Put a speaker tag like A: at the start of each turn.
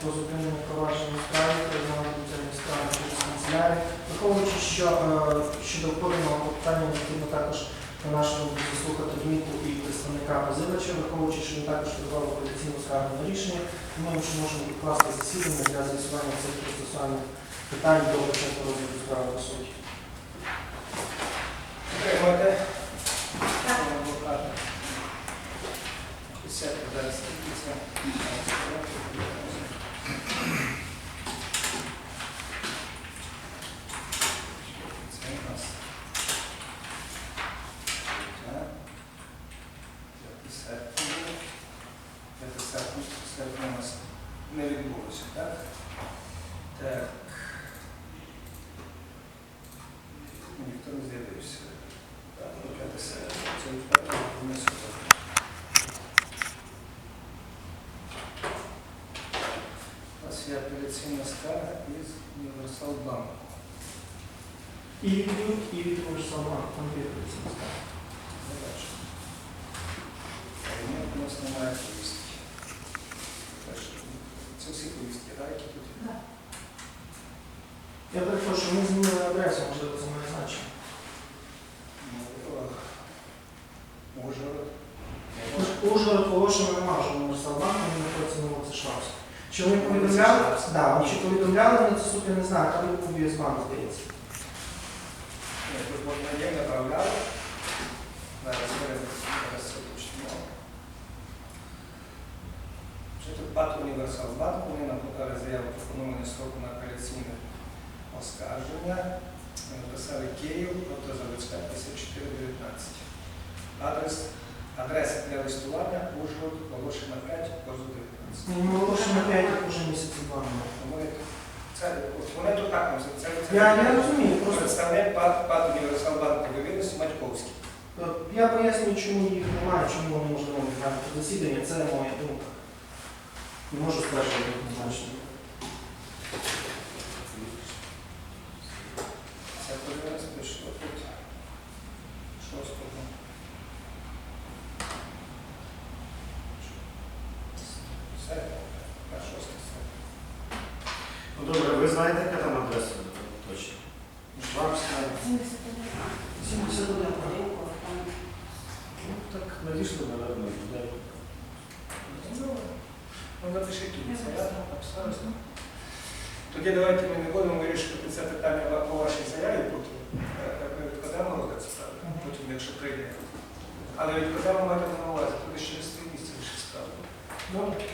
A: про зупинення провадження приймали до цієї справи через канцелярію. Враховуючи, що е, щодо поданого питання необхідно також на нашому заслухати думку і представника позивача, враховуючи, що він також подавав апеляційну скаргу на рішення, тому що можемо відкласти засідання для з'ясування цих процесуальних питань до початку розгляду справи по суті.
B: Не відбулося, так? Так. Ніхто не з'явився. Так, ну, п'яте серпня. Це відправлено внесу. У нас є апеляційна скарга із Універсал Банку.
A: І від Люк, і від Універсалбанк, там є апеляційна скарга.
B: Не бачу. Ні, у нас немає повістки. Теж, Це всі повістки, так, які тут? є?
A: Я перепрошую, ми змінили адресу, можливо, це має значення.
B: Ну, Ужгород.
A: Уж- Ужгород оголошено немає вже Універсалбанку, він знаходиться на вулиці Шавська. Чи вони повідомляли? Да, чи повідомляли на це суд, я не знаю, там був ЄСБАН, здається.
B: Ні, тут можна є, направляли. Зараз ми тут ПАТ Універсал Банк, вони нам подали заяву про поновлення строку на апеляційне оскарження. Ми написали Київ, Автозаводська, 5419. Адрес, адреса для листування Ужгород, Волошина 5, Козу 19.
A: Ну, Ми 5 вже місяців два.
B: Це, вони тут так нам це, це,
A: Я не розумію, просто
B: представник ПАТ, ПАТ Універсал Банк довіреності Матьковський.
A: е, я пояснюю, чому їх немає, чому вони можливо не знають засідання, це моя думка. Не можу стверджувати однозначно.
C: Ну добре, ви знаєте, яка там адреса точно?
B: Швабська.
A: 71
C: Ну так надійшли, напевно, людей.
B: Ну, ну напишіть тут, це я. Тоді давайте ми не будемо вирішувати це питання по вашій заяві, поки е, ми відкладемо розгляд справи, потім, якщо прийде. Але відкладемо мати на увазі, туди через три місяці лише справи.
A: Добре,